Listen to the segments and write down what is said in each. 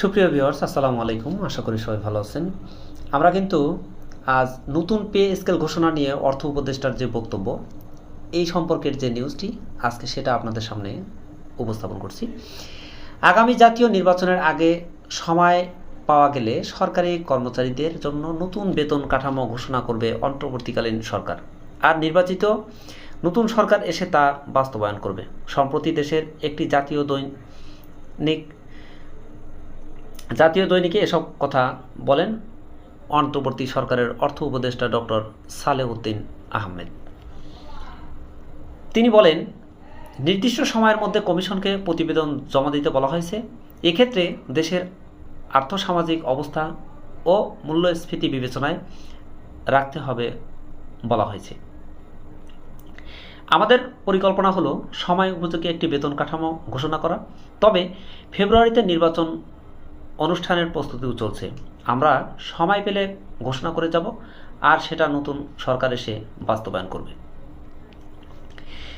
সুপ্রিয় ভিউয়ার্স, আসসালামু আলাইকুম। আশা করি সবাই ভালো আছেন। আমরা কিন্তু আজ নতুন পে স্কেল ঘোষণা নিয়ে অর্থ উপদেষ্টার যে বক্তব্য, এই সম্পর্কের যে নিউজটি, আজকে সেটা আপনাদের সামনে উপস্থাপন করছি। আগামী জাতীয় নির্বাচনের আগে সময় পাওয়া গেলে সরকারি কর্মচারীদের জন্য নতুন বেতন কাঠামো ঘোষণা করবে অন্তর্বর্তীকালীন সরকার। আর নির্বাচিত নতুন সরকার এসে তা বাস্তবায়ন করবে। সম্প্রতি দেশের একটি জাতীয় দৈনিক জাতীয় দৈনিকে এসব কথা বলেন অন্তর্বর্তী সরকারের অর্থ উপদেষ্টা ডক্টর সালেউদ্দিন আহমেদ। তিনি বলেন, নির্দিষ্ট সময়ের মধ্যে কমিশনকে প্রতিবেদন জমা দিতে বলা হয়েছে। এক্ষেত্রে দেশের আর্থসামাজিক অবস্থা ও মূল্যস্ফীতি বিবেচনায় রাখতে হবে বলা হয়েছে। আমাদের পরিকল্পনা হলো, সময় উপযোগী একটি বেতন কাঠামো ঘোষণা করা। তবে ফেব্রুয়ারিতে নির্বাচন অনুষ্ঠানের প্রস্তুতিও চলছে। আমরা সময় পেলে ঘোষণা করে যাব আর সেটা নতুন সরকার এসে বাস্তবায়ন করবে।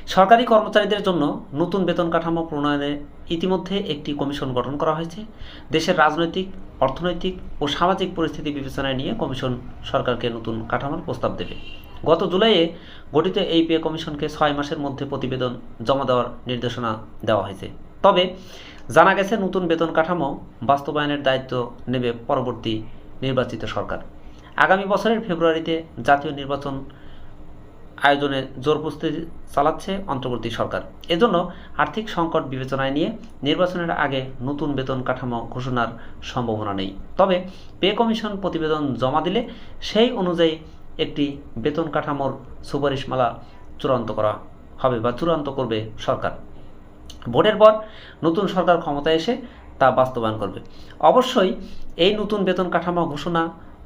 সরকারি কর্মচারীদের জন্য নতুন বেতন কাঠামো প্রণয়নে ইতিমধ্যে একটি কমিশন গঠন করা হয়েছে। দেশের রাজনৈতিক, অর্থনৈতিক ও সামাজিক পরিস্থিতি বিবেচনায় নিয়ে কমিশন সরকারকে নতুন কাঠামোর প্রস্তাব দেবে। গত জুলাইয়ে গঠিত এই পে কমিশনকে ছয় মাসের মধ্যে প্রতিবেদন জমা দেওয়ার নির্দেশনা দেওয়া হয়েছে। তবে জানা গেছে, নতুন বেতন কাঠামো বাস্তবায়নের দায়িত্ব নেবে পরবর্তী নির্বাচিত সরকার। আগামী বছরের ফেব্রুয়ারিতে জাতীয় নির্বাচন আয়োজনে জোর প্রস্তুতি চালাচ্ছে অন্তর্বর্তী সরকার। এজন্য আর্থিক সংকট বিবেচনায় নিয়ে নির্বাচনের আগে নতুন বেতন কাঠামো ঘোষণার সম্ভাবনা নেই। তবে পে কমিশন প্রতিবেদন জমা দিলে সেই অনুযায়ী একটি বেতন কাঠামোর সুপারিশমালা চূড়ান্ত করা হবে বা চূড়ান্ত করবে সরকার। ভোটের পর নতুন সরকার ক্ষমতায় এসে তা বাস্তবায়ন করবে। অবশ্যই এই নতুন বেতন কাঠামো ঘোষণা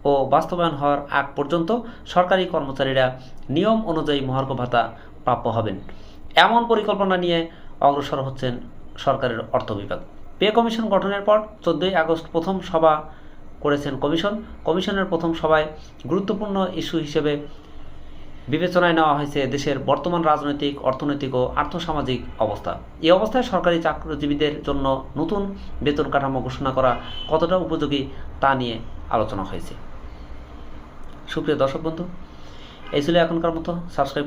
ও বাস্তবায়ন হওয়ার আগ পর্যন্ত সরকারি কর্মচারীরা নিয়ম অনুযায়ী মহার্ঘ ভাতা প্রাপ্য হবেন। এমন পরিকল্পনা নিয়ে অগ্রসর হচ্ছেন সরকারের অর্থ বিভাগ। পে কমিশন গঠনের পর চোদ্দোই আগস্ট প্রথম সভা করেছেন কমিশন। কমিশনের প্রথম সভায় গুরুত্বপূর্ণ ইস্যু হিসেবে বিবেচনায় নেওয়া হয়েছে দেশের বর্তমান রাজনৈতিক, অর্থনৈতিক ও আর্থসামাজিক অবস্থা। এই অবস্থায় সরকারি চাকরিজীবীদের জন্য নতুন বেতন কাঠামো ঘোষণা করা কতটা উপযোগী তা নিয়ে আলোচনা হয়েছে। সুপ্রিয় দর্শক বন্ধু, এই ছিল এখনকার মতো। সাবস্ক্রাইব করে